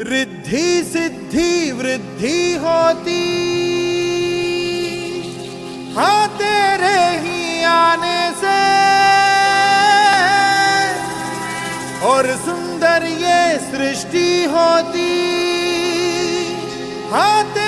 रिद्धि सिद्धि वृद्धि होती। हाँ तेरे ही आने से। और सुंदर ये सृष्टि होती। हाँ तेरे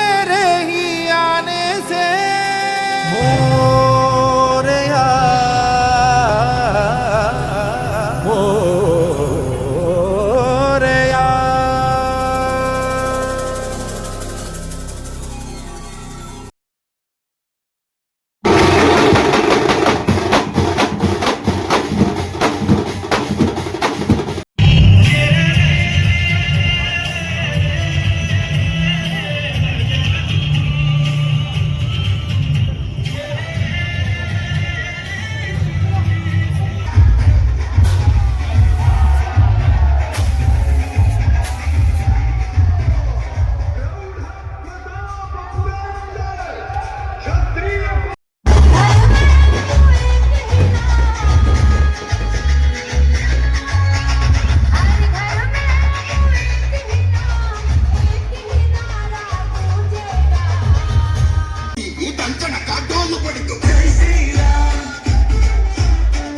ಈ ಕಂಚನ ಕಾಟೋಲು ಪಡೆದು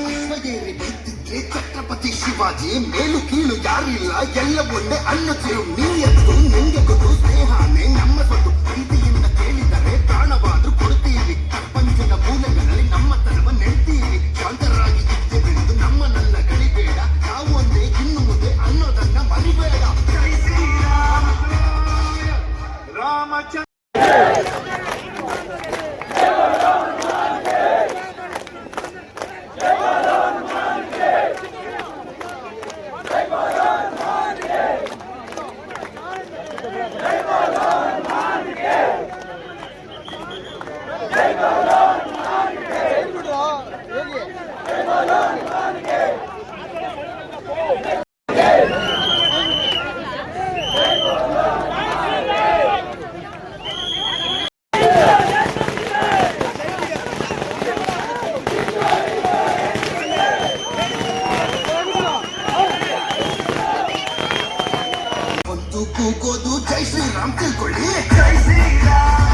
ಅಶ್ವಗೇರಿ ಬರುತ್ತಿದ್ರೆ ಛತ್ರಪತಿ ಶಿವಾಜಿ ಮೇಲು ಕೀಳು ಯಾರಿಲ್ಲ ಎಲ್ಲ ಒಂದೇ ಅನ್ನತಿರು ಕೂಗೋದು ಜೈ ಶ್ರೀರಾಮ್ ತಿಳ್ಕೊಳ್ಳಿ. ಜೈ ಶ್ರೀರಾಮ್.